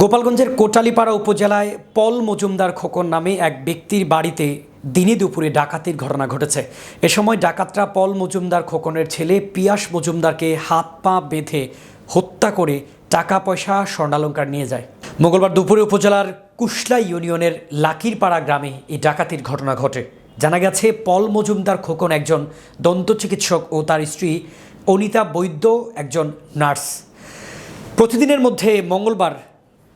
গোপালগঞ্জের কোটালীপাড়া উপজেলায় পল মজুমদার খোকন নামে এক ব্যক্তির বাড়িতে দিনে দুপুরে ডাকাতির ঘটনা ঘটেছে। এ সময় ডাকাতরা পল মজুমদার খোকনের ছেলে পিয়াস মজুমদারকে হাত পা বেঁধে হত্যা করে টাকা পয়সা স্বর্ণালঙ্কার নিয়ে যায়। মঙ্গলবার দুপুরে উপজেলার কুশলা ইউনিয়নের লাকিরপাড়া গ্রামে এই ডাকাতির ঘটনা ঘটে। জানা গেছে, পল মজুমদার খোকন একজন দন্ত চিকিৎসক ও তার স্ত্রী অনিতা বৈদ্য একজন নার্স। প্রতিদিনের মধ্যে মঙ্গলবার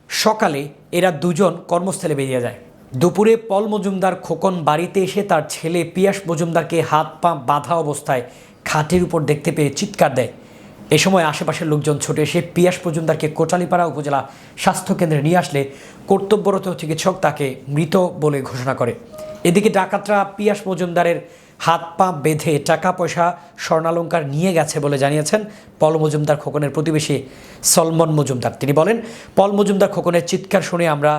সকালে এরা দুজন কর্মস্থলে বেরিয়ে যায়। দুপুরে পল মজুমদার খোকন বাড়িতে এসে তার ছেলে পিয়াস মজুমদারকে হাত পা বাঁধা অবস্থায় খাটের উপর দেখতে পেয়ে চিৎকার দেয়। এ সময় আশেপাশের লোকজন ছুটে এসে পিয়াস মজুমদারকে কোটালীপাড়া উপজেলা স্বাস্থ্যকেন্দ্রে নিয়ে আসলে কর্তব্যরত চিকিৎসক তাকে মৃত বলে ঘোষণা করে। এদিকে ডাকাতরা পিয়াস মজুমদারের হাত পা বেঁধে টাকা পয়সা স্বর্ণালঙ্কার নিয়ে গেছে বলে জানিয়েছেন পল মজুমদার খোকনের প্রতিবেশী সলমন মজুমদার। তিনি বলেন, পল মজুমদার খোকনের চিৎকার শুনে আমরা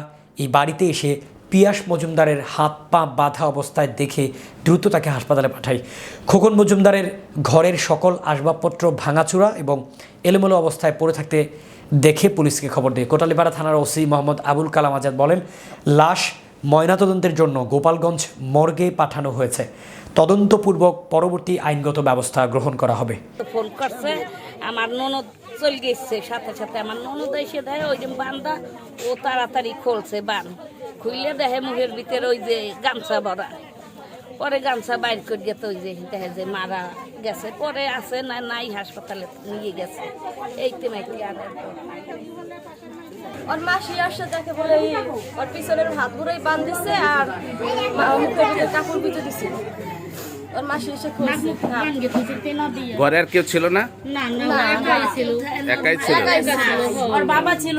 এই বাড়িতে এসে পিয়াস মজুমদারের হাত পা বাঁধা অবস্থায় দেখে দ্রুত তাকে হাসপাতালে পাঠাই। খোকন মজুমদারের ঘরের সকল আসবাবপত্র ভাঙাচুরা এবং এলোমেলো অবস্থায় পড়ে থাকতে দেখে পুলিশকে খবর দেয় কোটালীপাড়া থানার ওসি মোহাম্মদ আবুল কালাম আজাদ বলেন, লাশ ময়নাতদন্তের জন্য গোপালগঞ্জ মর্গে পাঠানো হয়েছে। তদন্তপূর্বক পরবর্তী আইনগত ব্যবস্থা গ্রহণ করা হবে। ফোন করছে আমার ননদ চল গেছে সাথে সাথে আমার ননদ এসে দেয় ওই যে বান্দা ও তাড়াতাড়ি খুলছে বান। খুললে দেখে মুখের ভিতরে ওই যে গামছা ভরা। পরে গামছা বাইর করে গেছে ওই যে দেখে যে মারা গেছে। পরে আছে না নাই হাসপাতালে নিয়ে গেছে। এইতে মাইতে আর ওর মাসি আসছে দেখে বলে ওর পিছনের হাত পুরোই বান দিচ্ছে আর মা- মুখের কাপড় বিতে দিছে। ওর মাসি এসে খুলছে ঘরে আর কেউ ছিল না? না, না, একাই ছিল। একাই ছিল। ওর বাবা ছিল